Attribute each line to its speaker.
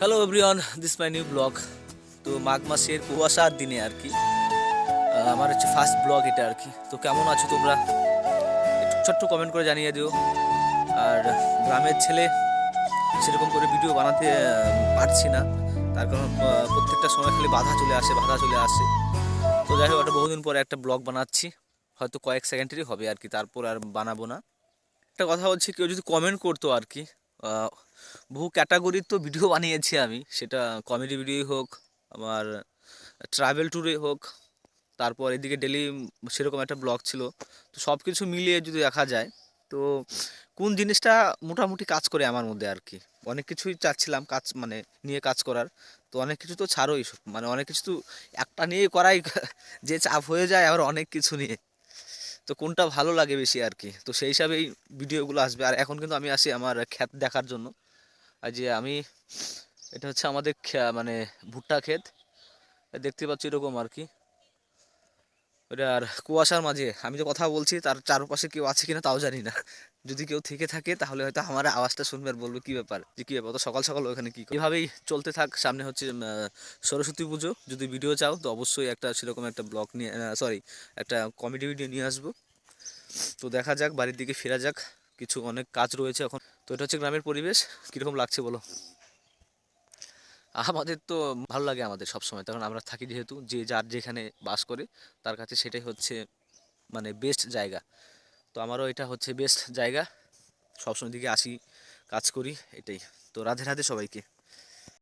Speaker 1: Hello everyone this my new blog তো মাঘ মাসের কুয়াশার দিনে আর কি আমার হচ্ছে ফার্স্ট ব্লগ এটা আর কি। তো কেমন আছো তোমরা? একটু ছোট্ট কমেন্ট করে জানিয়ে দিও। আর গ্রামের ছেলে সেরকম করে ভিডিও বানাতে পারছি না। তার কারণ প্রত্যেকটা সময় খালি বাধা চলে আসে, বাধা চলে আসে। তো যাই হোক, একটা বহুদিন পরে একটা ব্লগ বানাচ্ছি। হয়তো কয়েক সেকেন্ডেরই হবে আর কি, তারপর আর বানাবো না। একটা কথা হচ্ছে কেউ যদি কমেন্ট করতো আর কি বহু ক্যাটাগরির তো ভিডিও বানিয়েছি আমি। সেটা কমেডি ভিডিওই হোক, আমার ট্রাভেল ট্যুরে হোক, তারপর এদিকে ডেলি সেরকম একটা ব্লগ ছিল। তো সব কিছু মিলিয়ে যদি দেখা যায়, তো কোন জিনিসটা মোটামুটি কাজ করে আমার মধ্যে আর কি? অনেক কিছুই চাচ্ছিলাম কাজ মানে নিয়ে কাজ করার। তো অনেক কিছু তো ছাড়োই মানে অনেক কিছু তো একটা নিয়ে করাই, যে চাপ হয়ে যায় আবার অনেক কিছু নিয়ে। তো কোনটা ভালো লাগে বেশি আর কি? তো সেই হিসাবেই ভিডিওগুলো আসবে। আর এখন কিন্তু আমি আসি আমার খ্যাত দেখার জন্য। যে আমি, এটা হচ্ছে আমাদের মানে ভুট্টা ক্ষেত। দেখতে পাচ্ছি এরকম আর কি। ওটা আর কুয়াশার মাঝে, আমি তো কথা বলছি, তার চারপাশে কেউ আছে কিনা তাও জানি না। যদি কেউ থেকে থাকে, তাহলে হয়তো আমার আওয়াজটা শুনবে আর বলবে কী ব্যাপার, যে কী ব্যাপার, তো সকাল সকাল ওখানে কী? এভাবেই চলতে থাক। সামনে হচ্ছে সরস্বতী পুজো। যদি ভিডিও চাও, তো অবশ্যই একটা সেরকম একটা ব্লগ নিয়ে সরি একটা কমেডি ভিডিও নিয়ে আসব। তো দেখা যাক, বাড়ির দিকে ফেরা যাক। কিছু অনেক কাজ রয়েছে এখন। তো এটা হচ্ছে গ্রামের পরিবেশ, কীরকম লাগছে বলো? আমাদের তো ভালো লাগে আমাদের সব সময় তখন আমরা থাকি যেহেতু, যে যার যেখানে বাস করে, তার কাছে সেটাই হচ্ছে মানে বেস্ট জায়গা। তো আমারও এটা হচ্ছে বেস্ট জায়গা। সবসময় দিকে আসি, কাজ করি, এটাই। তো রাধে রাধে সবাইকে।